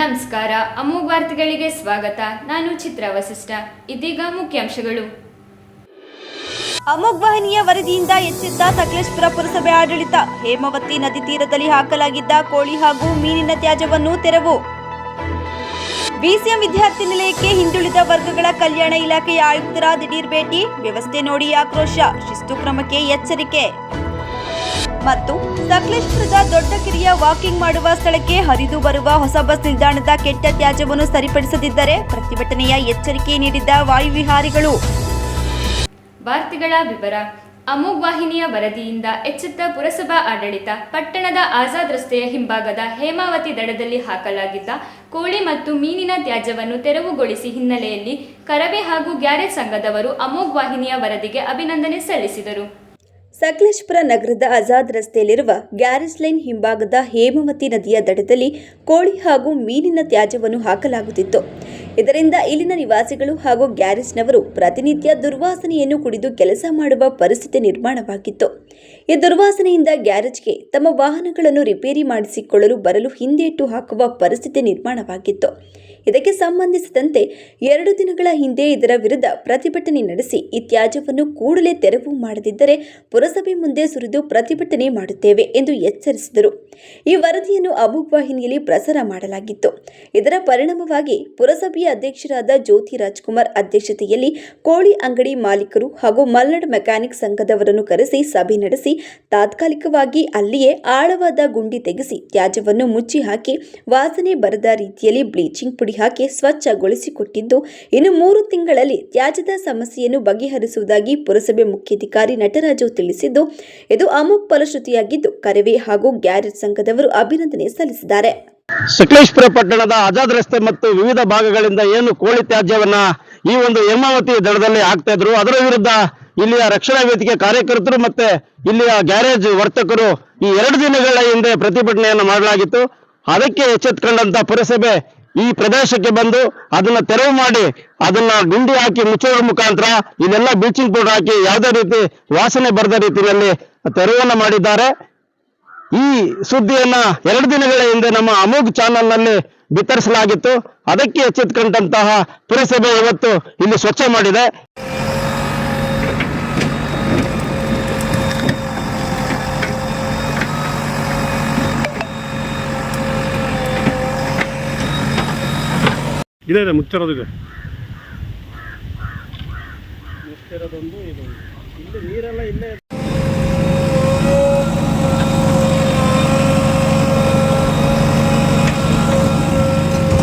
ನಮಸ್ಕಾರ. ಅಮೋಘ್ ವಾರ್ತೆಗಳಿಗೆ ಸ್ವಾಗತ. ನಾನು ಚಿತ್ರ ವಸಿಷ್ಠ. ಇದೀಗ ಮುಖ್ಯಾಂಶಗಳು. ಅಮೋಘ್ ವಾಹಿನಿಯ ವರದಿಯಿಂದ ಎಚ್ಚೆತ್ತ ಸಕಲೇಶ್ಪುರ ಪುರಸಭೆ ಆಡಳಿತ. ಹೇಮಾವತಿ ನದಿ ತೀರದಲ್ಲಿ ಹಾಕಲಾಗಿದ್ದ ಕೋಳಿ ಹಾಗೂ ಮೀನಿನ ತ್ಯಾಜ್ಯವನ್ನು ತೆರವು. ಬಿಸಿಎಂ ವಿದ್ಯಾರ್ಥಿ ನಿಲಯಕ್ಕೆ ಹಿಂದುಳಿದ ವರ್ಗಗಳ ಕಲ್ಯಾಣ ಇಲಾಖೆಯ ಆಯುಕ್ತರ ದಿಢೀರ್ ಭೇಟಿ. ವ್ಯವಸ್ಥೆ ನೋಡಿ ಆಕ್ರೋಶ. ಶಿಸ್ತು ಕ್ರಮಕ್ಕೆ ಎಚ್ಚರಿಕೆ. ಮತ್ತು ಸಕಲೇಶ್ಪುರದ ದೊಡ್ಡ ಕಿರಿಯ ವಾಕಿಂಗ್ ಮಾಡುವ ಸ್ಥಳಕ್ಕೆ ಹರಿದು ಬರುವ ಹೊಸ ಬಸ್ ನಿಲ್ದಾಣದ ಕೆಟ್ಟ ತ್ಯಾಜ್ಯವನ್ನು ಸರಿಪಡಿಸದಿದ್ದರೆ ಪ್ರತಿಭಟನೆಯ ಎಚ್ಚರಿಕೆ ನೀಡಿದ್ದ ವಾಯುವಿಹಾರಿಗಳು. ವಾರ್ತೆಗಳ ವಿವರ. ಅಮೋಘ್ ವಾಹಿನಿಯ ವರದಿಯಿಂದ ಎಚ್ಚೆತ್ತ ಪುರಸಭಾ ಆಡಳಿತ ಪಟ್ಟಣದ ಆಜಾದ್ ರಸ್ತೆಯ ಹಿಂಭಾಗದ ಹೇಮಾವತಿ ದಡದಲ್ಲಿ ಹಾಕಲಾಗಿದ್ದ ಕೋಳಿ ಮತ್ತು ಮೀನಿನ ತ್ಯಾಜ್ಯವನ್ನು ತೆರವುಗೊಳಿಸಿ ಹಿನ್ನೆಲೆಯಲ್ಲಿ ಕರವೇ ಹಾಗೂ ಗ್ಯಾರೇಜ್ ಸಂಘದವರು ಅಮೋಘ್ ವಾಹಿನಿಯ ವರದಿಗೆ ಅಭಿನಂದನೆ ಸಲ್ಲಿಸಿದರು. ಸಕಲೇಶ್ಪುರ ನಗರದ ಆಜಾದ್ ರಸ್ತೆಯಲ್ಲಿರುವ ಗ್ಯಾರೇಜ್ ಲೈನ್ ಹಿಂಭಾಗದ ಹೇಮವತಿ ನದಿಯ ದಡದಲ್ಲಿ ಕೋಳಿ ಹಾಗೂ ಮೀನಿನ ತ್ಯಾಜ್ಯವನ್ನು ಹಾಕಲಾಗುತ್ತಿತ್ತು. ಇದರಿಂದ ಇಲ್ಲಿನ ನಿವಾಸಿಗಳು ಹಾಗೂ ಗ್ಯಾರೇಜ್ನವರು ಪ್ರತಿನಿತ್ಯ ದುರ್ವಾಸನೆಯನ್ನು ಕುಡಿದು ಕೆಲಸ ಮಾಡುವ ಪರಿಸ್ಥಿತಿ ನಿರ್ಮಾಣವಾಗಿತ್ತು. ಈ ದುರ್ವಾಸನೆಯಿಂದ ಗ್ಯಾರೇಜ್ಗೆ ತಮ್ಮ ವಾಹನಗಳನ್ನು ರಿಪೇರಿ ಮಾಡಿಸಿಕೊಳ್ಳಲು ಬರಲು ಹಿಂದೇಟು ಹಾಕುವ ಪರಿಸ್ಥಿತಿ ನಿರ್ಮಾಣವಾಗಿತ್ತು. ಇದಕ್ಕೆ ಸಂಬಂಧಿಸಿದಂತೆ ಎರಡು ದಿನಗಳ ಹಿಂದೆ ಇದರ ವಿರುದ್ಧ ಪ್ರತಿಭಟನೆ ನಡೆಸಿ ಈ ತ್ಯಾಜ್ಯವನ್ನು ಕೂಡಲೇ ತೆರವು ಮಾಡದಿದ್ದರೆ ಪುರಸಭೆ ಮುಂದೆ ಸುರಿದು ಪ್ರತಿಭಟನೆ ಮಾಡುತ್ತೇವೆ ಎಂದು ಎಚ್ಚರಿಸಿದರು. ಈ ವರದಿಯನ್ನು ಅಬೂಬ್ ವಾಹಿನಿಯಲ್ಲಿ ಪ್ರಸಾರ ಮಾಡಲಾಗಿತ್ತು. ಇದರ ಪರಿಣಾಮವಾಗಿ ಪುರಸಭೆಯ ಅಧ್ಯಕ್ಷರಾದ ಜ್ಯೋತಿ ರಾಜ್ಕುಮಾರ್ ಅಧ್ಯಕ್ಷತೆಯಲ್ಲಿ ಕೋಳಿ ಅಂಗಡಿ ಮಾಲೀಕರು ಹಾಗೂ ಮಲ್ಲಡ್ ಮೆಕ್ಯಾನಿಕ್ ಸಂಘದವರನ್ನು ಕರೆಸಿ ಸಭೆ ನಡೆಸಿ ತಾತ್ಕಾಲಿಕವಾಗಿ ಅಲ್ಲಿಯೇ ಆಳವಾದ ಗುಂಡಿ ತೆಗೆಸಿ ತ್ಯಾಜ್ಯವನ್ನು ಮುಚ್ಚಿ ಹಾಕಿ ವಾಸನೆ ಬರದ ರೀತಿಯಲ್ಲಿ ಬ್ಲೀಚಿಂಗ್ ಪುಡಿ ಹಾಕಿ ಸ್ವಚ್ಛಗೊಳಿಸಿಕೊಟ್ಟಿದ್ದು. ಇನ್ನು ಮೂರು ತಿಂಗಳಲ್ಲಿ ತ್ಯಾಜ್ಯದ ಸಮಸ್ಯೆಯನ್ನು ಬಗೆಹರಿಸುವುದಾಗಿ ಪುರಸಭೆ ಮುಖ್ಯಾಧಿಕಾರಿ ನಟರಾಜು ತಿಳಿಸಿದ್ದು, ಇದು ಅಮೋಘ ಫಲಶ್ರುತಿಯಾಗಿದ್ದು, ಕರವೇ ಹಾಗೂ ಗ್ಯಾರೇಜ್ ಸಂಘದವರು ಅಭಿನಂದನೆ ಸಲ್ಲಿಸಿದ್ದಾರೆ. ಸಕಲೇಶ್ಪುರ ಪಟ್ಟಣದ ಆಜಾದ್ ರಸ್ತೆ ಮತ್ತು ವಿವಿಧ ಭಾಗಗಳಿಂದ ಏನು ಕೋಳಿ ತ್ಯಾಜ್ಯವನ್ನ ಈ ಒಂದು ಹೇಮಾವತಿ ದಡದಲ್ಲಿ ಆಗ್ತಾ ಇದ್ರು, ಅದರ ವಿರುದ್ಧ ಇಲ್ಲಿಯ ರಕ್ಷಣಾ ವೇದಿಕೆ ಕಾರ್ಯಕರ್ತರು ಮತ್ತೆ ಇಲ್ಲಿಯ ಗ್ಯಾರೇಜ್ ವರ್ತಕರು ಈ ಎರಡು ದಿನಗಳ ಹಿಂದೆ ಪ್ರತಿಭಟನೆಯನ್ನು ಮಾಡಲಾಗಿತ್ತು. ಅದಕ್ಕೆ ಎಚ್ಚೆತ್ಕೊಂಡಂತ ಪುರಸಭೆ ಈ ಪ್ರದೇಶಕ್ಕೆ ಬಂದು ಅದನ್ನ ತೆರವು ಮಾಡಿ ಅದನ್ನ ಗುಂಡಿ ಹಾಕಿ ಮುಚ್ಚುವ ಮುಖಾಂತರ ಇದೆಲ್ಲ ಬ್ಲೀಚಿಂಗ್ ಪೌಡರ್ ಹಾಕಿ ಯಾವುದೇ ರೀತಿ ವಾಸನೆ ಬರದ ರೀತಿಯಲ್ಲಿ ತೆರವನ್ನ ಮಾಡಿದ್ದಾರೆ. ಈ ಸುದ್ದಿಯನ್ನ ಎರಡು ದಿನಗಳ ಹಿಂದೆ ನಮ್ಮ ಅಮೋಘ್ ಚಾನೆಲ್ನಲ್ಲಿ ಬಿತ್ತರಿಸಲಾಗಿತ್ತು. ಅದಕ್ಕೆ ಎಚ್ಚೆತ್ಕೊಂಡಂತಹ ಪುರಸಭೆ ಇವತ್ತು ಇಲ್ಲಿ ಸ್ವಚ್ಛ ಮಾಡಿದೆ. ಇದೆ ಇದೆ ಮುಚ್ಚಿರೋದು ಇದೆ. ಇಲ್ಲಿ ನೀರೆಲ್ಲ ಇಲ್ಲೇ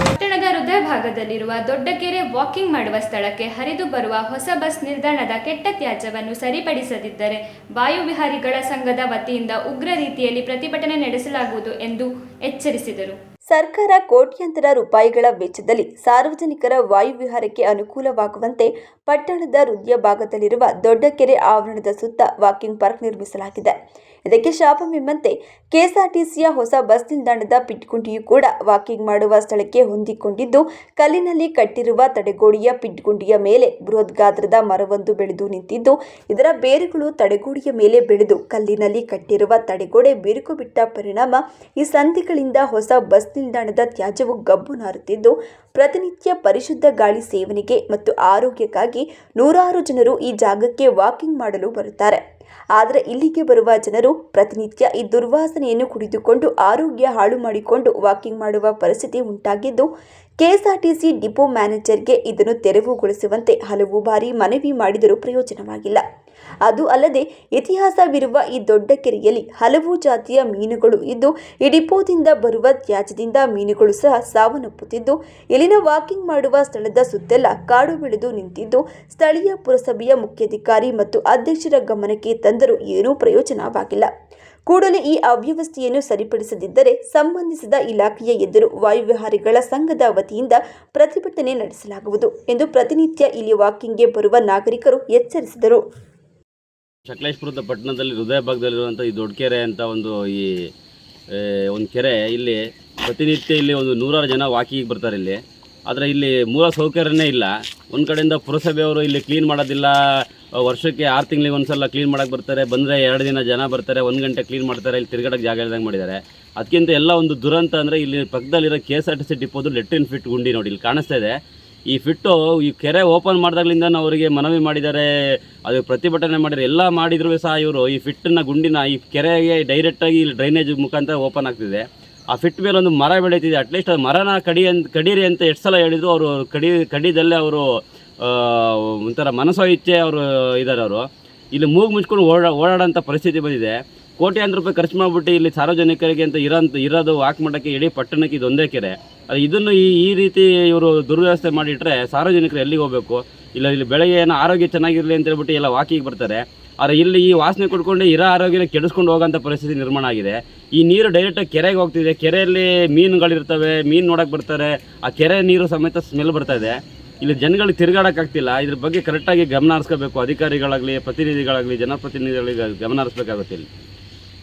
ಪಟ್ಟಣದ ಹೃದಯ ಭಾಗದಲ್ಲಿರುವ ದೊಡ್ಡ ಕೆರೆ ವಾಕಿಂಗ್ ಮಾಡುವ ಸ್ಥಳಕ್ಕೆ ಹರಿದು ಬರುವ ಹೊಸ ಬಸ್ ನಿಲ್ದಾಣದ ಕೆಟ್ಟ ತ್ಯಾಜ್ಯವನ್ನು ಸರಿಪಡಿಸದಿದ್ದರೆ ವಾಯುವಿಹಾರಿಗಳ ಸಂಘದ ವತಿಯಿಂದ ಉಗ್ರ ರೀತಿಯಲ್ಲಿ ಪ್ರತಿಭಟನೆ ನಡೆಸಲಾಗುವುದು ಎಂದು ಎಚ್ಚರಿಸಿದರು. ಸರ್ಕಾರ ಕೋಟ್ಯಂತರ ರೂಪಾಯಿಗಳ ವೆಚ್ಚದಲ್ಲಿ ಸಾರ್ವಜನಿಕರ ವಾಯುವಿಹಾರಕ್ಕೆ ಅನುಕೂಲವಾಗುವಂತೆ ಪಟ್ಟಣದ ಹೃದಯ ಭಾಗದಲ್ಲಿರುವ ದೊಡ್ಡ ಕೆರೆ ಆವರಣದ ಸುತ್ತ ವಾಕಿಂಗ್ ಪಾರ್ಕ್ ನಿರ್ಮಿಸಲಾಗಿದೆ. ಇದಕ್ಕೆ ಶಾಪವೆಂಬಂತೆ ಕೆಎಸ್ಆರ್ಟಿಸಿಯ ಹೊಸ ಬಸ್ ನಿಲ್ದಾಣದ ಪಿಟ್ಗುಂಡಿಯು ಕೂಡ ವಾಕಿಂಗ್ ಮಾಡುವ ಸ್ಥಳಕ್ಕೆ ಹೊಂದಿಕೊಂಡಿದ್ದು, ಕಲ್ಲಿನಲ್ಲಿ ಕಟ್ಟಿರುವ ತಡೆಗೋಡೆಯ ಪಿಟ್ಗುಂಡಿಯ ಮೇಲೆ ಬೃಹತ್ ಗಾತ್ರದ ಮರವೊಂದು ಬೆಳೆದು ನಿಂತಿದ್ದು, ಇದರ ಬೇರುಗಳು ತಡೆಗೋಡೆಯ ಮೇಲೆ ಬೆಳೆದು ಕಲ್ಲಿನಲ್ಲಿ ಕಟ್ಟಿರುವ ತಡೆಗೋಡೆ ಬಿರುಕು ಬಿಟ್ಟ ಪರಿಣಾಮ ಈ ಸಂಧಿಗಳಿಂದ ಹೊಸ ಬಸ್ ನಿಲ್ದಾಣದ ತ್ಯಾಜ್ಯವು ಗಬ್ಬು ನಾರುತ್ತಿದ್ದು, ಪ್ರತಿನಿತ್ಯ ಪರಿಶುದ್ಧ ಗಾಳಿ ಸೇವನೆಗೆ ಮತ್ತು ಆರೋಗ್ಯಕ್ಕಾಗಿ ನೂರಾರು ಜನರು ಈ ಜಾಗಕ್ಕೆ ವಾಕಿಂಗ್ ಮಾಡಲು ಬರುತ್ತಾರೆ. ಆದರೆ ಇಲ್ಲಿಗೆ ಬರುವ ಜನರು ಪ್ರತಿನಿತ್ಯ ಈ ದುರ್ವಾಸನೆಯನ್ನು ಕುಡಿದುಕೊಂಡು ಆರೋಗ್ಯ ಹಾಳು ಮಾಡಿಕೊಂಡು ವಾಕಿಂಗ್ ಮಾಡುವ ಪರಿಸ್ಥಿತಿ ಉಂಟಾಗಿದ್ದು, ಕೆಎಸ್ಆರ್ಟಿಸಿ ಡಿಪೋ ಮ್ಯಾನೇಜರ್ಗೆ ಇದನ್ನು ತೆರವುಗೊಳಿಸುವಂತೆ ಹಲವು ಬಾರಿ ಮನವಿ ಮಾಡಿದರೂ ಪ್ರಯೋಜನವಾಗಿಲ್ಲ. ಅದು ಅಲ್ಲದೆ, ಇತಿಹಾಸವಿರುವ ಈ ದೊಡ್ಡ ಕೆರೆಯಲ್ಲಿ ಹಲವು ಜಾತಿಯ ಮೀನುಗಳು ಇದ್ದು, ಈ ಡಿಪೋದಿಂದ ಬರುವ ತ್ಯಾಜ್ಯದಿಂದ ಮೀನುಗಳು ಸಹ ಸಾವನ್ನಪ್ಪುತ್ತಿದ್ದು, ಇಲ್ಲಿನ ವಾಕಿಂಗ್ ಮಾಡುವ ಸ್ಥಳದ ಸುತ್ತೆಲ್ಲ ಕಾಡು ಬೆಳೆದು ನಿಂತಿದ್ದು, ಸ್ಥಳೀಯ ಪುರಸಭೆಯ ಮುಖ್ಯಾಧಿಕಾರಿ ಮತ್ತು ಅಧ್ಯಕ್ಷರ ಗಮನಕ್ಕೆ ತಂದರೂ ಏನೂ ಪ್ರಯೋಜನವಾಗಿಲ್ಲ. ಕೂಡಲೇ ಈ ಅವ್ಯವಸ್ಥೆಯನ್ನು ಸರಿಪಡಿಸದಿದ್ದರೆ ಸಂಬಂಧಿಸಿದ ಇಲಾಖೆಯ ಎದುರು ವಾಯುವಿಹಾರಿಗಳ ಸಂಘದ ವತಿಯಿಂದ ಪ್ರತಿಭಟನೆ ನಡೆಸಲಾಗುವುದು ಎಂದು ಪ್ರತಿನಿತ್ಯ ಇಲ್ಲಿ ವಾಕಿಂಗ್ಗೆ ಬರುವ ನಾಗರಿಕರು ಎಚ್ಚರಿಸಿದರು. ಸಕಲೇಶ್ಪುರದ ಪಟ್ಟಣದಲ್ಲಿ ಹೃದಯ ಭಾಗದಲ್ಲಿರುವಂಥ ಈ ದೊಡ್ಡ ಕೆರೆ ಅಂತ ಒಂದು ಈ ಒಂದು ಕೆರೆ, ಇಲ್ಲಿ ಪ್ರತಿನಿತ್ಯ ಇಲ್ಲಿ ಒಂದು ನೂರಾರು ಜನ ವಾಕಿಂಗ್ ಬರ್ತಾರೆ ಇಲ್ಲಿ. ಆದರೆ ಇಲ್ಲಿ ಮೂಲ ಸೌಕರ್ಯನೇ ಇಲ್ಲ. ಒಂದು ಕಡೆಯಿಂದ ಪುರಸಭೆಯವರು ಇಲ್ಲಿ ಕ್ಲೀನ್ ಮಾಡೋದಿಲ್ಲ. ವರ್ಷಕ್ಕೆ ಆರು ತಿಂಗಳಿಗೆ ಒಂದ್ಸಲ ಕ್ಲೀನ್ ಮಾಡೋಕೆ ಬರ್ತಾರೆ. ಬಂದರೆ ಎರಡು ದಿನ ಜನ ಬರ್ತಾರೆ. ಒಂದು ಗಂಟೆ ಕ್ಲೀನ್ ಮಾಡ್ತಾರೆ. ಇಲ್ಲಿ ತಿರ್ಗಾಡಕ್ಕೆ ಜಾಗ ಇಲ್ದಂಗೆ ಮಾಡಿದ್ದಾರೆ. ಅದಕ್ಕಿಂತ ಎಲ್ಲ ಒಂದು ದುರಂತ ಅಂದರೆ ಇಲ್ಲಿ ಪಕ್ಕದಲ್ಲಿರೋ K S R T C ಡಿಪೋದು latrine pit ಗುಂಡಿ ನೋಡಿ ಇಲ್ಲಿ ಕಾಣಿಸ್ತಾ ಇದೆ. ಈ ಫಿಟ್ಟು ಈ ಕೆರೆ ಓಪನ್ ಮಾಡಿದಾಗಲಿಂದ ಅವರಿಗೆ ಮನವಿ ಮಾಡಿದ್ದಾರೆ. ಅದು ಪ್ರತಿಭಟನೆ ಮಾಡಿದರೆ ಎಲ್ಲ ಮಾಡಿದ್ರು ಸಹ ಇವರು. ಈ ಫಿಟ್ಟನ್ನು, ಗುಂಡಿನ ಈ ಕೆರೆಗೆ ಡೈರೆಕ್ಟಾಗಿ ಇಲ್ಲಿ ಡ್ರೈನೇಜ್ ಮುಖಾಂತರ ಓಪನ್ ಆಗ್ತಿದೆ. ಆ ಫಿಟ್ ಮೇಲೆ ಒಂದು ಮರ ಬೆಳೀತಿದೆ. ಅಟ್ಲೀಸ್ಟ್ ಅದು ಮರನ ಕಡಿ ಅಂತ ಕಡೀರಿ ಅಂತ ಎಷ್ಟು ಸಲ ಹೇಳಿದ್ರು ಅವರು ಕಡಿ, ಕಡಿದಲ್ಲೇ ಅವರು ಒಂಥರ ಮನಸ್ಸೋ ಇಚ್ಛೆ ಅವರು ಇದ್ದಾರೆ ಅವರು. ಇಲ್ಲಿ ಮೂಗು ಮುಚ್ಕೊಂಡು ಓಡಾ, ಓಡಾಡೋಂಥ ಪರಿಸ್ಥಿತಿ ಬಂದಿದೆ. ಕೋಟ್ಯಾಂತರ ರೂಪಾಯಿ ಖರ್ಚು ಮಾಡಿಬಿಟ್ಟು ಇಲ್ಲಿ ಸಾರ್ವಜನಿಕರಿಗೆ ಅಂತ ಇರೋಂಥ, ಇರೋದು ವಾಕ್ ಮಾಡೋಕ್ಕೆ ಇಡೀ ಪಟ್ಟಣಕ್ಕೆ ಇದೊಂದೇ ಕೆರೆ. ಅದು ಇದನ್ನು ಈ ಈ ರೀತಿ ಇವರು ದುರ್ವ್ಯವಸ್ಥೆ ಮಾಡಿಟ್ರೆ ಸಾರ್ವಜನಿಕರು ಎಲ್ಲಿಗೆ ಹೋಗಬೇಕು? ಇಲ್ಲ ಇಲ್ಲಿ ಬೆಳಗ್ಗೆ ಏನೋ ಆರೋಗ್ಯ ಚೆನ್ನಾಗಿರಲಿ ಅಂತ ಹೇಳ್ಬಿಟ್ಟು ಎಲ್ಲ ವಾಕಿಗೆ ಬರ್ತಾರೆ. ಆದರೆ ಇಲ್ಲಿ ಈ ವಾಸನೆ ಕುಡ್ಕೊಂಡು ಇರೋ ಆರೋಗ್ಯನ ಕೆಡಿಸ್ಕೊಂಡು ಹೋಗೋಂಥ ಪರಿಸ್ಥಿತಿ ನಿರ್ಮಾಣ ಆಗಿದೆ. ಈ ನೀರು ಡೈರೆಕ್ಟಾಗಿ ಕೆರೆಗೆ ಹೋಗ್ತಿದೆ. ಕೆರೆಯಲ್ಲಿ ಮೀನುಗಳಿರ್ತವೆ, ಮೀನು ನೋಡೋಕೆ ಬರ್ತಾರೆ. ಆ ಕೆರೆ ನೀರು ಸಮೇತ ಸ್ಮೆಲ್ ಬರ್ತಾ ಇದೆ. ಇಲ್ಲಿ ಜನಗಳಿಗೆ ತಿರುಗಾಡೋಕ್ಕಾಗ್ತಿಲ್ಲ ಇದ್ರ ಬಗ್ಗೆ ಕರೆಕ್ಟಾಗಿ ಗಮನ ಹರಿಸ್ಕೋಬೇಕು. ಅಧಿಕಾರಿಗಳಾಗಲಿ, ಪ್ರತಿನಿಧಿಗಳಾಗಲಿ, ಜನಪ್ರತಿನಿಧಿಗಳಿಗೆ ಗಮನ ಹರಿಸ್ಬೇಕಾಗುತ್ತೆ ಇಲ್ಲಿ.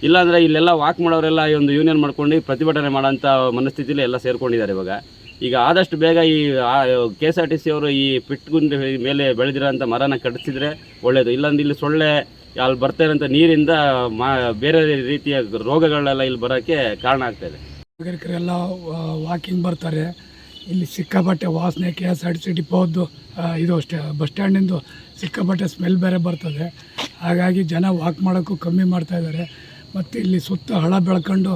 ಇಲ್ಲಾಂದರೆ ಇಲ್ಲೆಲ್ಲ ವಾಕ್ ಮಾಡೋರೆಲ್ಲ ಈ ಒಂದು ಯೂನಿಯನ್ ಮಾಡ್ಕೊಂಡು ಪ್ರತಿಭಟನೆ ಮಾಡೋಂಥ ಮನಸ್ಥಿತಿಲಿ ಎಲ್ಲ ಸೇರ್ಕೊಂಡಿದ್ದಾರೆ ಇವಾಗ. ಈಗ ಆದಷ್ಟು ಬೇಗ ಈ K S R T C ಅವರು ಈ ಪಿಟ್ಗುಂಡಿ ಮೇಲೆ ಬೆಳೆದಿರೋಂಥ ಮರನ ಕಡಿಸಿದ್ರೆ ಒಳ್ಳೆಯದು ಇಲ್ಲಾಂದ್ರೆ ಇಲ್ಲಿ ಸೊಳ್ಳೆ ಅಲ್ಲಿ ಬರ್ತಾ ಇರೋಂಥ ನೀರಿಂದ ಮಾ, ಬೇರೆ ರೀತಿಯ ರೋಗಗಳೆಲ್ಲ ಇಲ್ಲಿ ಬರೋಕ್ಕೆ ಕಾರಣ ಆಗ್ತಾಯಿದೆ ನಾಗರಿಕರೆಲ್ಲ ವಾಕಿಂಗ್ ಬರ್ತಾರೆ. ಇಲ್ಲಿ ಸಿಕ್ಕಾಪಟ್ಟೆ ವಾಸನೆ K S R T C ಇದು ಅಷ್ಟೇ, ಬಸ್ ಸ್ಟ್ಯಾಂಡಿಂದು ಸಿಕ್ಕಾಪಟ್ಟೆ ಸ್ಮೆಲ್ ಬೇರೆ ಬರ್ತದೆ. ಹಾಗಾಗಿ ಜನ ವಾಕ್ ಮಾಡೋಕ್ಕೂ ಕಮ್ಮಿ ಮಾಡ್ತಾ ಇದ್ದಾರೆ. ಮತ್ತು ಇಲ್ಲಿ ಸುತ್ತ ಹಳ ಬೆಳ್ಕೊಂಡು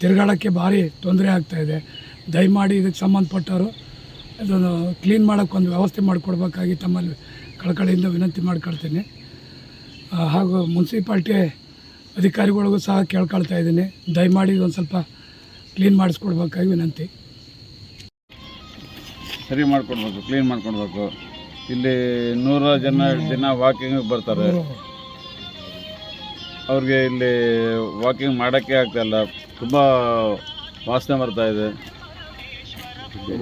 ತಿರುಗಾಡೋಕ್ಕೆ ಭಾರಿ ತೊಂದರೆ ಆಗ್ತಾಯಿದೆ ದಯಮಾಡಿ ಇದಕ್ಕೆ ಸಂಬಂಧಪಟ್ಟವರು ಇದನ್ನು ಕ್ಲೀನ್ ಮಾಡೋಕ್ಕೆ ಒಂದು ವ್ಯವಸ್ಥೆ ಮಾಡಿಕೊಡ್ಬೇಕಾಗಿ ತಮ್ಮಲ್ಲಿ ಕಳಕಳಿಯಿಂದ ವಿನಂತಿ ಮಾಡ್ಕೊಳ್ತೀನಿ. ಹಾಗೂ ಮುನ್ಸಿಪಾಲ್ಟಿ ಅಧಿಕಾರಿಗಳಿಗೂ ಸಹ ಕೇಳ್ಕೊಳ್ತಾ ಇದ್ದೀನಿ. ದಯಮಾಡಿ ಒಂದು ಸ್ವಲ್ಪ ಕ್ಲೀನ್ ಮಾಡಿಸ್ಕೊಡ್ಬೇಕಾಗಿ ವಿನಂತಿ. ಸರಿ ಮಾಡ್ಕೊಡ್ಬೇಕು, ಕ್ಲೀನ್ ಮಾಡ್ಕೊಡ್ಬೇಕು. ಇಲ್ಲಿ ನೂರಾರು ಜನ ದಿನ ವಾಕಿಂಗ್ ಬರ್ತಾರೆ. ಅವ್ರಿಗೆ ಇಲ್ಲಿ ವಾಕಿಂಗ್ ಮಾಡೋಕ್ಕೆ ಆಗ್ತಾಯಿಲ್ಲ ತುಂಬ ವಾಸನೆ ಬರ್ತಾ ಇದೆ.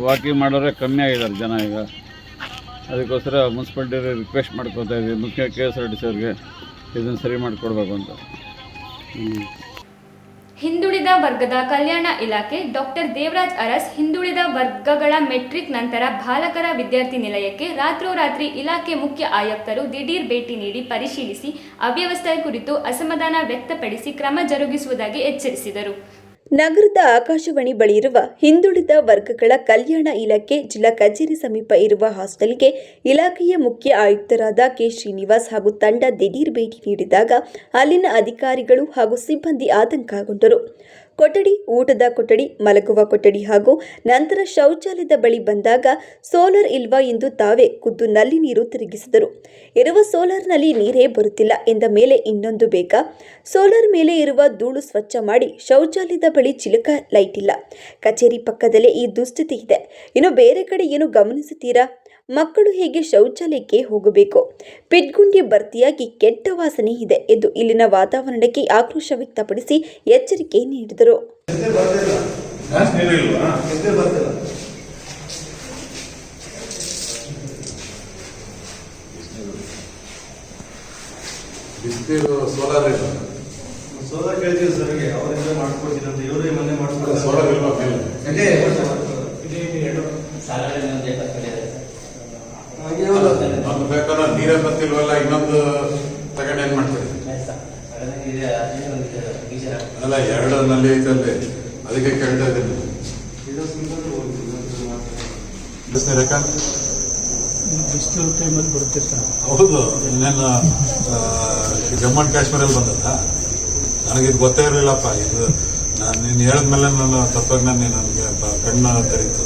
ವಾಕಿಂಗ್ ಮಾಡೋರೆ ಕಮ್ಮಿ ಆಗಿದ್ದಾರೆ ಜನ ಈಗ. ಅದಕ್ಕೋಸ್ಕರ ಮುನ್ಸಿಪಾಲ್ಟಿ ರಿಕ್ವೆಸ್ಟ್ ಮಾಡ್ಕೊತಾ ಇದ್ದೀವಿ ಮುಖ್ಯ ಕೆ ಎಸ್ ಆರ್ ಟಿ ಇದನ್ನು ಸರಿ ಮಾಡಿಕೊಡ್ಬೇಕು ಅಂತ. ಹಿಂದುಳಿದ ವರ್ಗದ ಕಲ್ಯಾಣ ಇಲಾಖೆ ಡಾಕ್ಟರ್ ದೇವರಾಜ್ ಅರಸ್ ಹಿಂದುಳಿದ ವರ್ಗಗಳ ಮೆಟ್ರಿಕ್ ನಂತರ ಬಾಲಕರ ವಿದ್ಯಾರ್ಥಿ ನಿಲಯಕ್ಕೆ ರಾತ್ರೋರಾತ್ರಿ ಇಲಾಖೆ ಮುಖ್ಯ ಆಯುಕ್ತರು ದಿಢೀರ್ ಭೇಟಿ ನೀಡಿ ಪರಿಶೀಲಿಸಿ ಅವ್ಯವಸ್ಥೆ ಕುರಿತು ಅಸಮಾಧಾನ ವ್ಯಕ್ತಪಡಿಸಿ ಕ್ರಮ ಜರುಗಿಸುವುದಾಗಿ ಎಚ್ಚರಿಸಿದರು. ನಗರದ ಆಕಾಶವಾಣಿ ಬಳಿ ಇರುವ ಹಿಂದುಳಿದ ವರ್ಗಗಳ ಕಲ್ಯಾಣ ಇಲಾಖೆ ಜಿಲ್ಲಾ ಕಚೇರಿ ಸಮೀಪ ಇರುವ ಹಾಸ್ಟೆಲ್ಗೆ ಇಲಾಖೆಯ ಮುಖ್ಯ ಆಯುಕ್ತರಾದ ಕೆ ಶ್ರೀನಿವಾಸ್ ಹಾಗೂ ತಂಡ ದಿಢೀರ್ ಭೇಟಿ ನೀಡಿದಾಗ ಅಲ್ಲಿನ ಅಧಿಕಾರಿಗಳು ಹಾಗೂ ಸಿಬ್ಬಂದಿ ಆತಂಕಗೊಂಡರು. ಕೊಠಡಿ, ಊಟದ ಕೊಠಡಿ ಮಲಗುವ ಕೊಠಡಿ ಹಾಗೂ ನಂತರ ಶೌಚಾಲಯದ ಬಳಿ ಬಂದಾಗ ಸೋಲಾರ್ ಇಲ್ವಾ ಎಂದು ತಾವೇ ಖುದ್ದು ನಲ್ಲಿ ನೀರು ತಿರುಗಿಸಿದರು. ಇರುವ ಸೋಲಾರ್ನಲ್ಲಿ ನೀರೇ ಬರುತ್ತಿಲ್ಲ ಎಂದ ಮೇಲೆ ಇನ್ನೊಂದು ಬೇಕಾ ಸೋಲಾರ್ ಮೇಲೆ ಇರುವ ಧೂಳು ಸ್ವಚ್ಛ ಮಾಡಿ ಶೌಚಾಲಯದ ಬಳಿ ಚಿಲಕ ಲೈಟ್ ಇಲ್ಲ ಕಚೇರಿ ಪಕ್ಕದಲ್ಲೇ ಈ ದುಸ್ಥಿತಿ ಇದೆ. ಇನ್ನು ಬೇರೆ ಕಡೆ ಏನು ಗಮನಿಸುತ್ತೀರಾ? ಮಕ್ಕಳು ಹೇಗೆ ಶೌಚಾಲಯಕ್ಕೆ ಹೋಗಬೇಕು ಪಿಟ್ಗುಂಡಿ ಭರ್ತಿಯಾಗಿ ಕೆಟ್ಟ ವಾಸನೆ ಇದೆ ಎಂದು ಇಲ್ಲಿನ ವಾತಾವರಣಕ್ಕೆ ಆಕ್ರೋಶ ವ್ಯಕ್ತಪಡಿಸಿ ಎಚ್ಚರಿಕೆ ನೀಡಿದರು ಸೋಲಾರ್ ಇಲ್ಲ ಸೋಲಾರ್ ಕೇಳ್ತೀವಿ ಸರ್ಗೆ ಅವರಿಂದ ಮಾಡ್ಕೊಡ್ತೀನಿ ಅಂತ ಇವರೇ ಮೊನ್ನೆ ಮಾಡ್ಕೊಡ್ತಾರೆ ಸೋಲಾರ್ ಇಲ್ವಾ ಮೇಲೆ ಒಂದು ಬೇಕಾದ್ರೆ ನೀರೇ ಬರ್ತಿಲ್ವಲ್ಲ ಇನ್ನೊಂದು ತಗೊಂಡು ಏನ್ ಮಾಡ್ತೀರಿ? ಅಲ್ಲ ಎರಡು ನಲ್ಲಿ ಐತಲ್ಲಿ. ಅದಕ್ಕೆ ಕೇಳ್ತಾ ಇದ್ದೀನಿ. ಬಿಸಿಲು ಟೈಮಲ್ಲಿ ಬರುತ್ತೆ ಸರ್ ಹೌದು. ಇನ್ನೇನು ಜಮ್ಮು ಅಂಡ್ ಕಾಶ್ಮೀರಲ್ಲಿ ಬಂದದ ಇದು ಗೊತ್ತೇ ಇರಲಿಲ್ಲಪ್ಪ. ಇದು ನಾನು ನೀನು ಹೇಳಿದ್ಮೇಲೆ ನನ್ನ ತತ್ವಜ್ಞಾನ ನನಗೆ ಬ- ಕಣ್ಣು ತೆರೀತು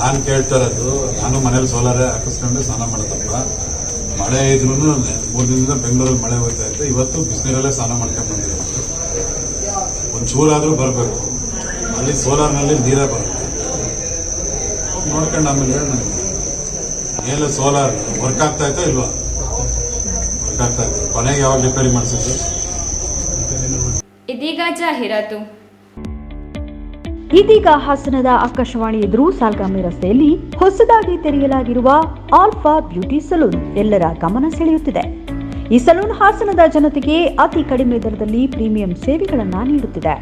ನಾನು ಕೇಳ್ತಾ ಇರೋದು, ನಾನು ಮನೇಲಿ ಸೋಲಾರ್ ಹಾಕಿಸ್ಕೊಂಡು ಸ್ನಾನ ಮಾಡೋದಪ್ಪ ಮಳೆ ಇದ್ರೂ ಮೂರು ದಿನದಿಂದ ಬೆಂಗಳೂರಲ್ಲಿ ಮಳೆ ಹೋಗ್ತಾ ಇತ್ತು ಇವತ್ತು ಬಿಸಿನೀರಲ್ಲೇ ಸ್ನಾನ ಮಾಡ್ಕೊಂಡು ಬಂದಿರೋದು ಒಂದು ಚೂರಾದರೂ ಬರಬೇಕು. ಅಲ್ಲಿ ಸೋಲಾರ್ನಲ್ಲಿ ನೀರೇ ಬರುತ್ತೆ. ನೋಡ್ಕೊಂಡು ಆಮೇಲೆ ಹೇಳಿ ನನಗೆ. ಮೇಲೆ ಸೋಲಾರ್ ವರ್ಕ್ ಆಗ್ತಾ ಇತ್ತೋ ಇಲ್ವಾ? ವರ್ಕ್ ಆಗ್ತಾ ಇತ್ತು. ಕೊನೆಗೆ ಯಾವಾಗ ರಿಪೇರಿ ಮಾಡಿಸಿದ್ರು ಇದೀಗ ಜಾಹೀರಾತು. ಇದೀಗ ಹಾಸನದ ಆಕಾಶವಾಣಿ ಎದುರು ಸಾಲ್ಗಾಮಿ ರಸ್ತೆಯಲ್ಲಿ ಹೊಸದಾಗಿ ತೆರೆಯಲಾಗಿರುವ ಆಲ್ಫಾ ಬ್ಯೂಟಿ ಸಲೂನ್ ಎಲ್ಲರ ಗಮನ ಸೆಳೆಯುತ್ತಿದೆ. ಈ ಸಲೂನ್ ಹಾಸನದ ಜನತೆಗೆ ಅತಿ ಕಡಿಮೆ ದರದಲ್ಲಿ ಪ್ರೀಮಿಯಂ ಸೇವೆಗಳನ್ನು ನೀಡುತ್ತಿದೆ.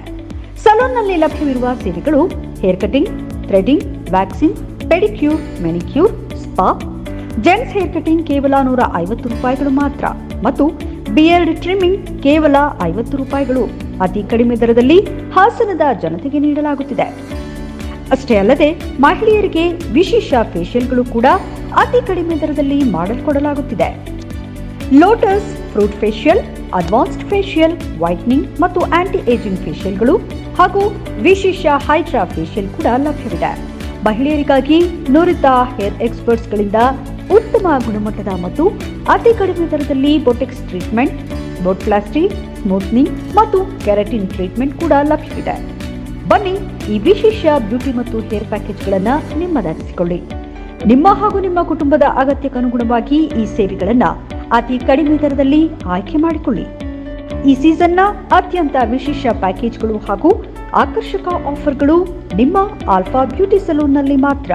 ಸಲೂನ್ನಲ್ಲಿ ಲಭ್ಯವಿರುವ ಸೇವೆಗಳು hair cutting, threading, waxing, pedicure, manicure, spa, gents hair cutting ಕೇವಲ ನೂರ ಐವತ್ತು ರೂಪಾಯಿಗಳು ಮಾತ್ರ ಮತ್ತು ಬಿಯರ್ಡ್ ಟ್ರಿಮ್ಮಿಂಗ್ ಕೇವಲ ಐವತ್ತು ರೂಪಾಯಿಗಳು. ಅತಿ ಕಡಿಮೆ ದರದಲ್ಲಿ ಹಾಸನದ ಜನತೆಗೆ ನೀಡಲಾಗುತ್ತಿದೆ. ಅಷ್ಟೇ ಅಲ್ಲದೆ ಮಹಿಳೆಯರಿಗೆ ವಿಶೇಷ ಫೇಷಿಯಲ್ಗಳು ಕೂಡ ಅತಿ ಕಡಿಮೆ ದರದಲ್ಲಿ ಮಾಡಿಕೊಡಲಾಗುತ್ತಿದೆ lotus fruit facial advanced facial whitening ಮತ್ತು ಆಂಟಿ ಏಜಿಂಗ್ ಫೇಶಿಯಲ್ಗಳು ಹಾಗೂ ವಿಶೇಷ ಹೈಡ್ರಾ ಫೇಶಿಯಲ್ ಕೂಡ ಲಭ್ಯವಿದೆ. ಮಹಿಳೆಯರಿಗಾಗಿ ನುರಿತ ಹೇರ್ ಎಕ್ಸ್ಪರ್ಟ್ಸ್ಗಳಿಂದ ಉತ್ತಮ ಗುಣಮಟ್ಟದ ಮತ್ತು ಅತಿ ಕಡಿಮೆ ದರದಲ್ಲಿ ಬೊಟೆಕ್ಸ್ ಟ್ರೀಟ್ಮೆಂಟ್ ಬೋಟ್ಪ್ಲಾಸ್ಟಿ ಸ್ಮೂತ್ನಿಂಗ್ ಮತ್ತು ಕೆರಟಿನ್ ಟ್ರೀಟ್ಮೆಂಟ್ ಕೂಡ ಲಭ್ಯವಿದೆ. ಬನ್ನಿ ಈ ವಿಶೇಷ ಬ್ಯೂಟಿ ಮತ್ತು ಹೇರ್ ಪ್ಯಾಕೇಜ್ಗಳನ್ನು ನಿಮ್ಮದಾಗಿಸಿಕೊಳ್ಳಿ. ನಿಮ್ಮ ಹಾಗೂ ನಿಮ್ಮ ಕುಟುಂಬದ ಅಗತ್ಯಕ್ಕನುಗುಣವಾಗಿ ಈ ಸೇವೆಗಳನ್ನು ಅತಿ ಕಡಿಮೆ ದರದಲ್ಲಿ ಆಯ್ಕೆ ಮಾಡಿಕೊಳ್ಳಿ. ಈ ಸೀಸನ್ನ ಅತ್ಯಂತ ವಿಶೇಷ ಪ್ಯಾಕೇಜ್ಗಳು ಹಾಗೂ ಆಕರ್ಷಕ ಆಫರ್ಗಳು ನಿಮ್ಮ ಆಲ್ಫಾ ಬ್ಯೂಟಿ ಸಲೂನ್ನಲ್ಲಿ ಮಾತ್ರ.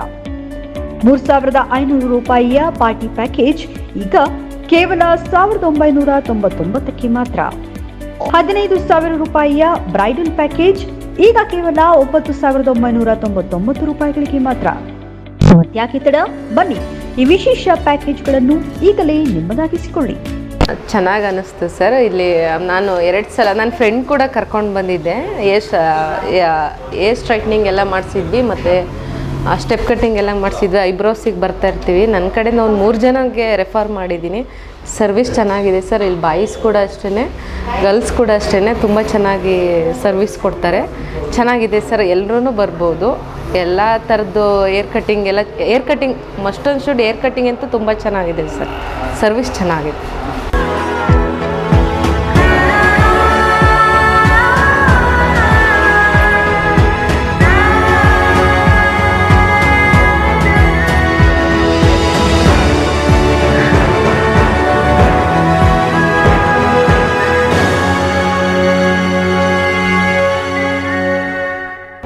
ಮೂರ್ ಸಾವಿರದ ಐನೂರು ರೂಪಾಯಿಯ ಪಾರ್ಟಿ ಪ್ಯಾಕೇಜ್ ಈಗ ಕೇವಲ ಸಾವಿರದ ಒಂಬೈನೂರ ತೊಂಬತ್ತೊಂಬತ್ತಕ್ಕೆ ಮಾತ್ರ. ಹದಿನೈದು ಸಾವಿರ ರೂಪಾಯಿಯ ಬ್ರೈಡಲ್ ಪ್ಯಾಕೇಜ್, ಈಗ ಕೇವಲ ಒಂಬತ್ತು ಸಾವಿರದ ಒಂಬೈನೂರ ತೊಂಬತ್ತೊಂಬತ್ತು ರೂಪಾಯಿಗಳಿಗೆ ಮಾತ್ರ. ಯಾಕೆ ತಡ ಬನ್ನಿ ಈ ವಿಶೇಷ ಪ್ಯಾಕೇಜ್ಗಳನ್ನು ಈಗಲೇ ನಿಮ್ಮದಾಗಿಸಿಕೊಳ್ಳಿ. ಚೆನ್ನಾಗಿ ಅನ್ನಿಸ್ತು ಸರ್, ಇಲ್ಲಿ ನಾನು ಎರಡು ಸಲ ನನ್ನ ಫ್ರೆಂಡ್ ಕೂಡ ಕರ್ಕೊಂಡು ಬಂದಿದ್ದೆ ಏರ್ ಏರ್ ಸ್ಟ್ರೈಟ್ನಿಂಗ್ ಎಲ್ಲ ಮಾಡಿಸಿದ್ವಿ, ಮತ್ತು ಸ್ಟೆಪ್ ಕಟ್ಟಿಂಗ್ ಎಲ್ಲ ಮಾಡಿಸಿದ್ವಿ ಐಬ್ರೋಸಿಗೆ ಬರ್ತಾ ಇರ್ತೀವಿ. ನನ್ನ ಕಡೆಯಿಂದ ಒಂದು ಮೂರು ಜನಕ್ಕೆ ರೆಫರ್ ಮಾಡಿದ್ದೀನಿ ಸರ್ವಿಸ್ ಚೆನ್ನಾಗಿದೆ ಸರ್ ಇಲ್ಲಿ ಬಾಯ್ಸ್ ಕೂಡ ಅಷ್ಟೇ ಗರ್ಲ್ಸ್ ಕೂಡ ಅಷ್ಟೇ ತುಂಬ ಚೆನ್ನಾಗಿ ಸರ್ವಿಸ್ ಕೊಡ್ತಾರೆ. ಚೆನ್ನಾಗಿದೆ ಸರ್ ಎಲ್ಲರೂ ಬರ್ಬೋದು. ಎಲ್ಲ ಥರದ್ದು ಏರ್ ಕಟ್ಟಿಂಗ್ ಎಲ್ಲ hair cutting must and should hair cutting ಅಂತೂ ತುಂಬ ಚೆನ್ನಾಗಿದೆ ಸರ್ ಸರ್ವಿಸ್ ಚೆನ್ನಾಗಿದೆ.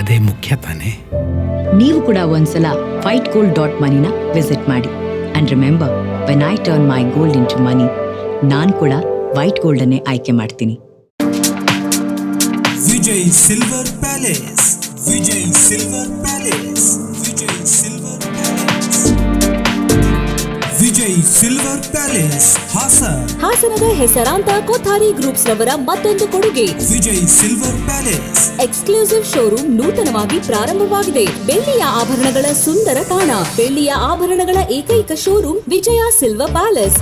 ಅದೇ ಮುಖ್ಯ ತಾನೇ. ನೀವು ಕೂಡ ಒಂದ್ಸಲ ಫೈಟ್ ಗೋಲ್ಡ್ ಡಾಟ್ ಮನಿನ ವಿಸಿಟ್ ಮಾಡಿ. And remember when I turn my gold into money ನಾನು ಕೂಡ ವೈಟ್ ಗೋಲ್ಡ್ ಅನ್ನೇ ಆಯ್ಕೆ ಮಾಡ್ತೀನಿ. Vijay silver palace. Vijay silver palace. Vijay silver palace. Vijay silver palace Hassan. ಹಾಸನದ ಹೆಸರಾಂತ ಕೋಥಾರಿ ಗ್ರೂಪ್ಸ್ ರವರ ಮತ್ತೊಂದು ಕೊಡುಗೆ. Vijay silver palace. Exclusive showroom ನೂತನವಾಗಿ ಪ್ರಾರಂಭವಾಗಿದೆ. ಬೆಳ್ಳಿಯ ಆಭರಣಗಳ ಸುಂದರ ತಾಣ, ಬೆಳ್ಳಿಯ ಆಭರಣಗಳ ಏಕೈಕ ಶೋರೂಮ್ ವಿಜಯ ಸಿಲ್ವರ್ ಪ್ಯಾಲೇಸ್.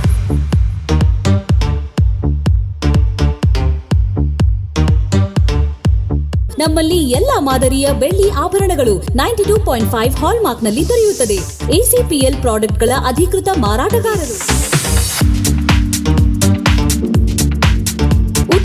ನಮ್ಮಲ್ಲಿ ಎಲ್ಲಾ ಮಾದರಿಯ ಬೆಳ್ಳಿ ಆಭರಣಗಳು ನೈಂಟಿ ಟೂ ಪಾಯಿಂಟ್ ಫೈವ್ ಹಾಲ್ಮಾರ್ಕ್ನಲ್ಲಿ ದೊರೆಯುತ್ತದೆ. ಎಸಿಪಿಎಲ್ ಪ್ರಾಡಕ್ಟ್ಗಳ ಅಧಿಕೃತ ಮಾರಾಟಗಾರರು.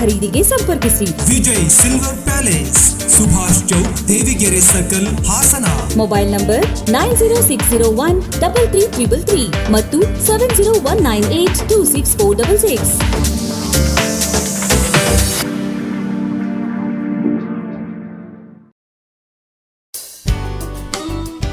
ಖರೀದಿಗೆ ಸಂಪರ್ಕಿಸಿ. Vijay silver palace. Subhash Chowk Devigere circle Hassan. Mobile number nine zero six zero one double three triple three ಮತ್ತು seven zero one nine eight two six four double six.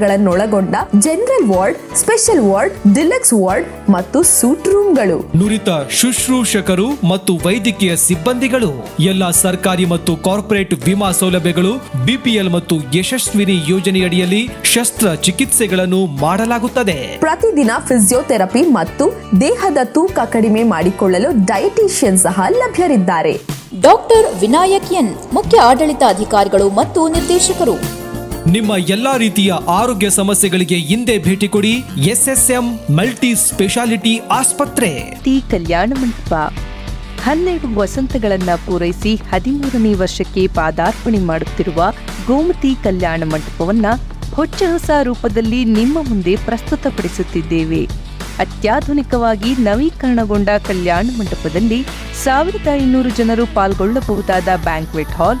ಸೌಕರ್ಯಗಳನ್ನೊಳಗೊಂಡ general ward special ward deluxe ward ಮತ್ತು suite ರೂಮ್ಗಳು. ನುರಿತ ಶುಶ್ರೂಷಕರು ಮತ್ತು ವೈದ್ಯಕೀಯ ಸಿಬ್ಬಂದಿಗಳು ಎಲ್ಲ ಸರ್ಕಾರಿ ಮತ್ತು ಕಾರ್ಪೊರೇಟ್ ವಿಮಾ ಸೌಲಭ್ಯಗಳು ಬಿಪಿಎಲ್ ಮತ್ತು ಯಶಸ್ವಿನಿ ಯೋಜನೆಯಡಿಯಲ್ಲಿ ಶಸ್ತ್ರ ಚಿಕಿತ್ಸೆಗಳನ್ನು ಮಾಡಲಾಗುತ್ತದೆ. ಪ್ರತಿದಿನ ಫಿಸಿಯೋಥೆರಪಿ ಮತ್ತು ದೇಹದ ತೂಕ ಕಡಿಮೆ ಮಾಡಿಕೊಳ್ಳಲು ಡಯಟಿಷಿಯನ್ ಸಹ ಲಭ್ಯರಿದ್ದಾರೆ. ಡಾಕ್ಟರ್ ವಿನಾಯಕ್ ಎನ್ ಮುಖ್ಯ ಆಡಳಿತ ಅಧಿಕಾರಿಗಳು ಮತ್ತು ನಿರ್ದೇಶಕರು. ನಿಮ್ಮ ಎಲ್ಲಾ ರೀತಿಯ ಆರೋಗ್ಯ ಸಮಸ್ಯೆಗಳಿಗೆ ಹಿಂದೆ ಭೇಟಿ ಕೊಡಿ ಎಂ ಮಲ್ಟಿ ಸ್ಪೆಷಾಲಿಟಿ ಆಸ್ಪತ್ರೆ. ಟಿ ಕಲ್ಯಾಣ ಮಂಟಪ. ಹನ್ನೆರಡು ವಸಂತಗಳನ್ನು ಪೂರೈಸಿ ಹದಿಮೂರನೇ ವರ್ಷಕ್ಕೆ ಪಾದಾರ್ಪಣೆ ಮಾಡುತ್ತಿರುವ ಗೋಮತಿ ಕಲ್ಯಾಣ ಮಂಟಪವನ್ನ ಹೊಚ್ಚ ಹೊಸ ರೂಪದಲ್ಲಿ ನಿಮ್ಮ ಮುಂದೆ ಪ್ರಸ್ತುತಪಡಿಸುತ್ತಿದ್ದೇವೆ. ಅತ್ಯಾಧುನಿಕವಾಗಿ ನವೀಕರಣಗೊಂಡ ಕಲ್ಯಾಣ ಮಂಟಪದಲ್ಲಿ ಸಾವಿರದ ಐನೂರು ಜನರು ಪಾಲ್ಗೊಳ್ಳಬಹುದಾದ ಬ್ಯಾಂಕ್ವೆಟ್ ಹಾಲ್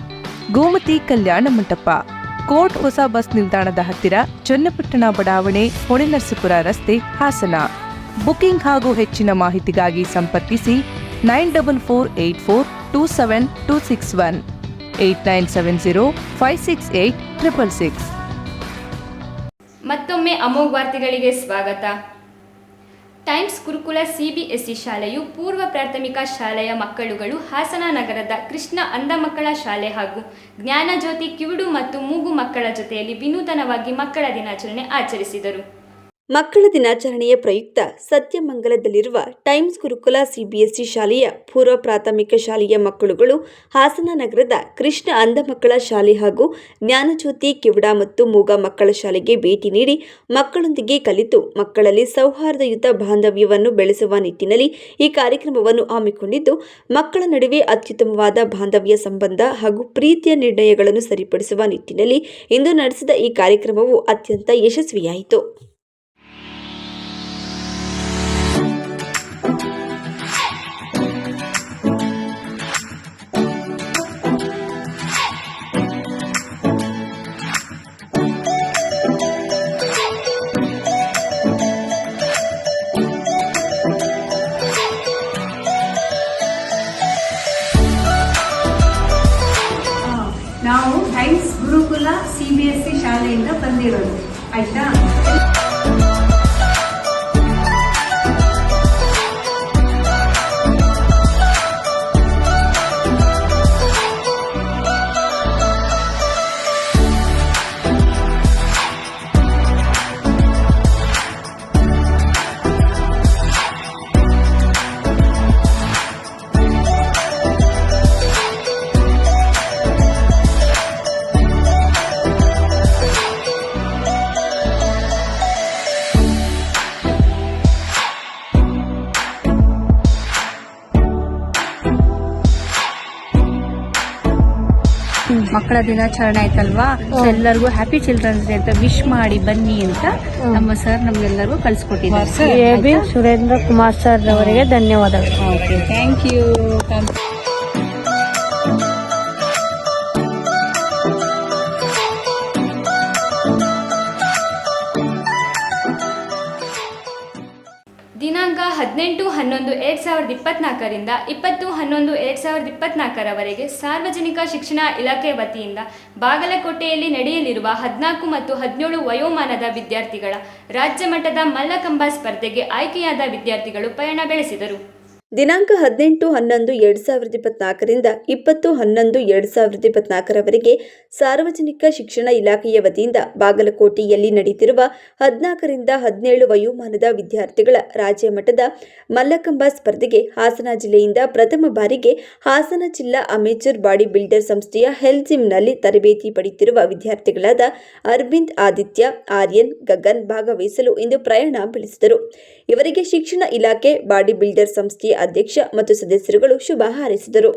ಗೋಮತಿ ಕಲ್ಯಾಣ ಮಂಟಪ. ಕೋಟ್ ಹೊಸ ಬಸ್ ನಿಲ್ದಾಣದ ಹತ್ತಿರ ಚನ್ನಪಟ್ಟಣ ಬಡಾವಣೆ, ಹೊಳೆನರಸೀಪುರ ರಸ್ತೆ, ಹಾಸನ. ಬುಕಿಂಗ್ ಹಾಗೂ ಹೆಚ್ಚಿನ ಮಾಹಿತಿಗಾಗಿ ಸಂಪರ್ಕಿಸಿ nine double four eight four two seven two six one, eight nine seven zero five six eight triple six. ಮತ್ತೊಮ್ಮೆ ಅಮೋಘ್ ವಾರ್ತೆಗಳಿಗೆ ಸ್ವಾಗತ. ಟೈಮ್ಸ್ ಗುರುಕುಲ ಸಿಬಿಎಸ್ಇ ಶಾಲೆಯು ಪೂರ್ವ ಪ್ರಾಥಮಿಕ ಶಾಲೆಯ ಮಕ್ಕಳುಗಳು ಹಾಸನ ನಗರದ ಕೃಷ್ಣ ಅಂಧ ಮಕ್ಕಳ ಶಾಲೆ ಹಾಗೂ ಜ್ಞಾನಜ್ಯೋತಿ ಕಿವುಡು ಮತ್ತು ಮೂಗು ಮಕ್ಕಳ ಜೊತೆಯಲ್ಲಿ ವಿನೂತನವಾಗಿ ಮಕ್ಕಳ ದಿನಾಚರಣೆ ಆಚರಿಸಿದರು. ಮಕ್ಕಳ ದಿನಾಚರಣೆಯ ಪ್ರಯುಕ್ತ ಸತ್ಯಮಂಗಲದಲ್ಲಿರುವ ಟೈಮ್ಸ್ ಗುರುಕುಲ ಸಿಬಿಎಸ್ಇ ಶಾಲೆಯ ಪೂರ್ವ ಪ್ರಾಥಮಿಕ ಶಾಲೆಯ ಮಕ್ಕಳುಗಳು ಹಾಸನ ನಗರದ ಕೃಷ್ಣ ಅಂಧ ಮಕ್ಕಳ ಶಾಲೆ ಹಾಗೂ ಜ್ಞಾನಜ್ಯೋತಿ ಕಿವಡ ಮತ್ತು ಮೂಗ ಮಕ್ಕಳ ಶಾಲೆಗೆ ಭೇಟಿ ನೀಡಿ ಮಕ್ಕಳೊಂದಿಗೆ ಕಲಿತು ಮಕ್ಕಳಲ್ಲಿ ಸೌಹಾರ್ದಯುತ ಬಾಂಧವ್ಯವನ್ನು ಬೆಳೆಸುವ ನಿಟ್ಟಿನಲ್ಲಿ ಈ ಕಾರ್ಯಕ್ರಮವನ್ನು ಹಮ್ಮಿಕೊಂಡಿದ್ದು, ಮಕ್ಕಳ ನಡುವೆ ಅತ್ಯುತ್ತಮವಾದ ಬಾಂಧವ್ಯ ಸಂಬಂಧ ಹಾಗೂ ಪ್ರೀತಿಯ ನಿರ್ಣಯಗಳನ್ನು ಸರಿಪಡಿಸುವ ನಿಟ್ಟಿನಲ್ಲಿ ಇಂದು ನಡೆಸಿದ ಈ ಕಾರ್ಯಕ್ರಮವು ಅತ್ಯಂತ ಯಶಸ್ವಿಯಾಯಿತು. ಬಂದಿರೋದು ಆಯ್ತಾ ದಿನಾಚರಣೆ ಆಯ್ತಲ್ವಾ? ಎಲ್ಲರಿಗೂ ಹ್ಯಾಪಿ ಚಿಲ್ಡ್ರನ್ಸ್ ಡೇ ಅಂತ ವಿಶ್ ಮಾಡಿ ಬನ್ನಿ ಅಂತ ನಮ್ಮ ಸರ್ ನಮ್ಗೆಲ್ಲರಿಗೂ ಕಳ್ಸಿಕೊಟ್ಟಿದ್ದಾರೆ. ಸುರೇಂದ್ರ ಕುಮಾರ್ ಸರ್ ಅವರಿಗೆ ಧನ್ಯವಾದಗಳು. ಓಕೆ ಥ್ಯಾಂಕ್ ಯು ಎರಡ್ ಸಾವಿರದ ಇಪ್ಪತ್ನಾಲ್ಕರಿಂದ ಇಪ್ಪತ್ತು ಹನ್ನೊಂದು ಎರಡ್ ಸಾವಿರದ ಇಪ್ಪತ್ನಾಲ್ಕರವರೆಗೆ ಸಾರ್ವಜನಿಕ ಶಿಕ್ಷಣ ಇಲಾಖೆ ವತಿಯಿಂದ ಬಾಗಲಕೋಟೆಯಲ್ಲಿ ನಡೆಯಲಿರುವ ಹದಿನಾಲ್ಕು ಮತ್ತು ಹದಿನೇಳು ವಯೋಮಾನದ ವಿದ್ಯಾರ್ಥಿಗಳ ರಾಜ್ಯ ಮಟ್ಟದ ಮಲ್ಲಕಂಬ ಸ್ಪರ್ಧೆಗೆ ಆಯ್ಕೆಯಾದ ವಿದ್ಯಾರ್ಥಿಗಳು ಪಯಣ ಬೆಳೆಸಿದರು. ದಿನಾಂಕ ಹದಿನೆಂಟು ಹನ್ನೊಂದು ಎರಡು ಸಾವಿರದ ಇಪ್ಪತ್ನಾಲ್ಕರಿಂದ ಇಪ್ಪತ್ತು ಹನ್ನೊಂದು ಎರಡು ಸಾವಿರದ ಇಪ್ಪತ್ನಾಲ್ಕರವರೆಗೆ ಸಾರ್ವಜನಿಕ ಶಿಕ್ಷಣ ಇಲಾಖೆಯ ವತಿಯಿಂದ ಬಾಗಲಕೋಟೆಯಲ್ಲಿ ನಡೆಯುತ್ತಿರುವ ಹದಿನಾಲ್ಕರಿಂದ ಹದಿನೇಳು ವಯೋಮಾನದ ವಿದ್ಯಾರ್ಥಿಗಳ ರಾಜ್ಯ ಮಟ್ಟದ ಮಲ್ಲಕಂಬ ಸ್ಪರ್ಧೆಗೆ ಹಾಸನ ಜಿಲ್ಲೆಯಿಂದ ಪ್ರಥಮ ಬಾರಿಗೆ ಹಾಸನ ಜಿಲ್ಲಾ ಅಮೇಚರ್ ಬಾಡಿ ಬಿಲ್ಡರ್ ಸಂಸ್ಥೆಯ ಹೆಲ್ತ್ ಜಿಮ್ನಲ್ಲಿ ತರಬೇತಿ ಪಡೆಯುತ್ತಿರುವ ವಿದ್ಯಾರ್ಥಿಗಳಾದ ಅರವಿಂದ್ ಆದಿತ್ಯ, ಆರ್ಯನ್, ಗಗನ್ ಭಾಗವಹಿಸಲು ಇಂದು ಪ್ರಯಾಣ ಬೆಳೆಸಿದರು. ಇವರಿಗೆ ಶಿಕ್ಷಣ ಇಲಾಖೆ ಬಾಡಿ ಬಿಲ್ಡರ್ ಸಂಸ್ಥೆಯ ಅಧ್ಯಕ್ಷ ಮತ್ತು ಸದಸ್ಯರುಗಳು ಶುಭ ಹಾರೈಸಿದರು.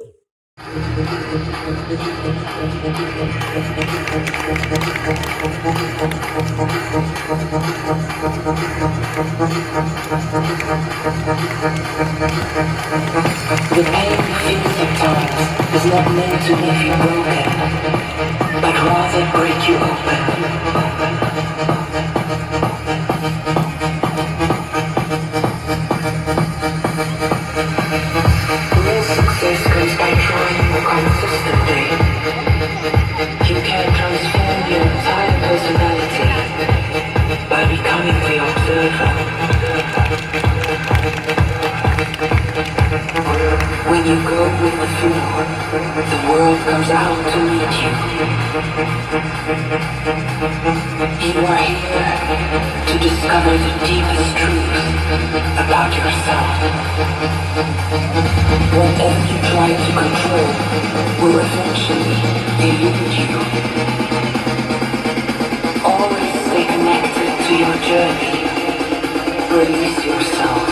Release yourself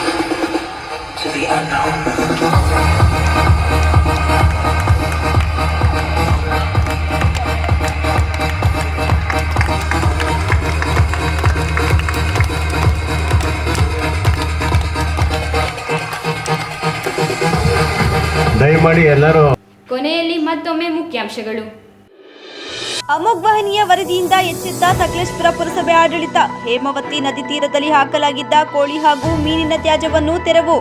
to the unknown. ದಯಮಾಡಿ ಎಲ್ಲರೂ ಕೊನೆಯಲ್ಲಿ ಮತ್ತೊಮ್ಮೆ ಮುಖ್ಯಾಂಶಗಳು ವಾಹಿನಿಯ ವರದಿಯಿಂದ ಎಚ್ಚೆತ್ತ ಸಕಲೇಶ್ಪುರ ಪುರಸಭೆ ಆಡಳಿತ. ಹೇಮಾವತಿ ನದಿ ತೀರದಲ್ಲಿ ಹಾಕಲಾಗಿದ್ದ ಕೋಳಿ ಹಾಗೂ ಮೀನಿನ ತ್ಯಾಜ್ಯವನ್ನು ತೆರವು.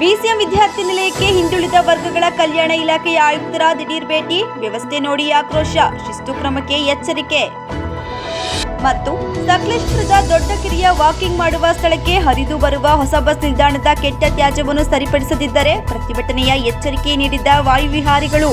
ಬಿಸಿಎಂ ವಿದ್ಯಾರ್ಥಿ ನಿಲಯಕ್ಕೆ ಹಿಂದುಳಿದ ವರ್ಗಗಳ ಕಲ್ಯಾಣ ಇಲಾಖೆಯ ಆಯುಕ್ತರ ದಿಢೀರ್ ಭೇಟಿ, ವ್ಯವಸ್ಥೆ ನೋಡಿ ಆಕ್ರೋಶ, ಶಿಸ್ತು ಕ್ರಮಕ್ಕೆ ಎಚ್ಚರಿಕೆ. ಮತ್ತು ಸಕಲೇಶ್ಪುರದ ದೊಡ್ಡ ಕಿರಿಯ ವಾಕಿಂಗ್ ಮಾಡುವ ಸ್ಥಳಕ್ಕೆ ಹರಿದು ಬರುವ ಹೊಸ ಬಸ್ ನಿಲ್ದಾಣದ ಕೆಟ್ಟ ತ್ಯಾಜ್ಯವನ್ನು ಸರಿಪಡಿಸದಿದ್ದರೆ ಪ್ರತಿಭಟನೆಯ ಎಚ್ಚರಿಕೆ ನೀಡಿದ್ದ ವಾಯುವಿಹಾರಿಗಳು.